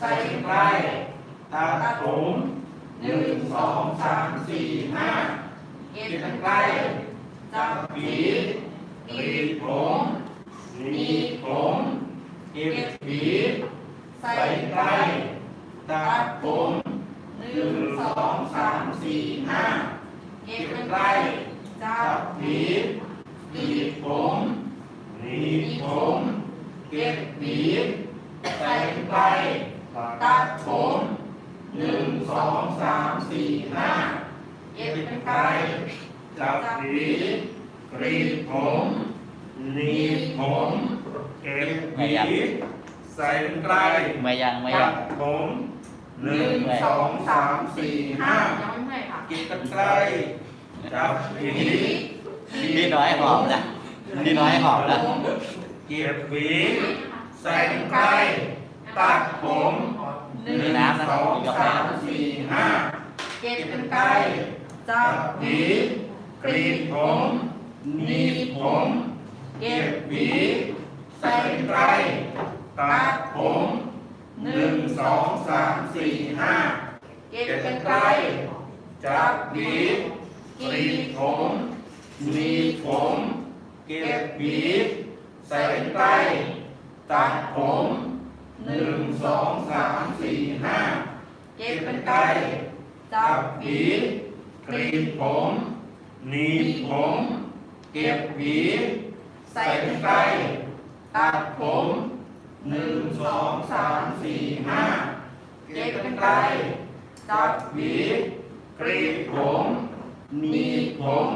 ใส่ไกลตัดผมหนึ่งสองสามสี่ห้าเก็บกันไกลจับหวีกรีดผมหนีผมเก็บหวีใส่ไกลตัดผมหนึ่งสองสามสี่ห้าเก็บกันไกลจับหวีกรีดผมหนีผมเก็บหวี ใส่ไกลตัดผมหนึ่งสองสามสี่ห้าเก็บเป็นไกลจับหวีกรีดผมหนีบผมเก็บหวีใส่ไกลไม่ยังไม่ตัยัง ดผมหนึ่งสองสามสี่ห้ายังไม่เมื่อยค่ะเก็บกันไกลจับหวี พี่น้อยหอมนะ พี่น้อยหอมนะ เก็บหวีใส่ไกลตัดผมหนึ่งสองสามสี่ห้าเก็บเป็นไกไกลจับหวีกรีดผมหนีผม เก็บหวีใส่ไกลตัดผมหนึ่งสองสามสี่ห้าเก็บเป็นไกไกลจับหวีกรีดผมหนีผม เก็บหวี ใส่เป็นไกลตัดผมหนึ่งสองสามสี่ห้าเก็บเป็นไกลจับหวีกรีดผมหนีบผม เก็บหวีใส่เป็นไกลตัดผมหนึ่งสองสามสี่ห้าเก็บเป็นไกลจับหวีกรีดผมหนีบผม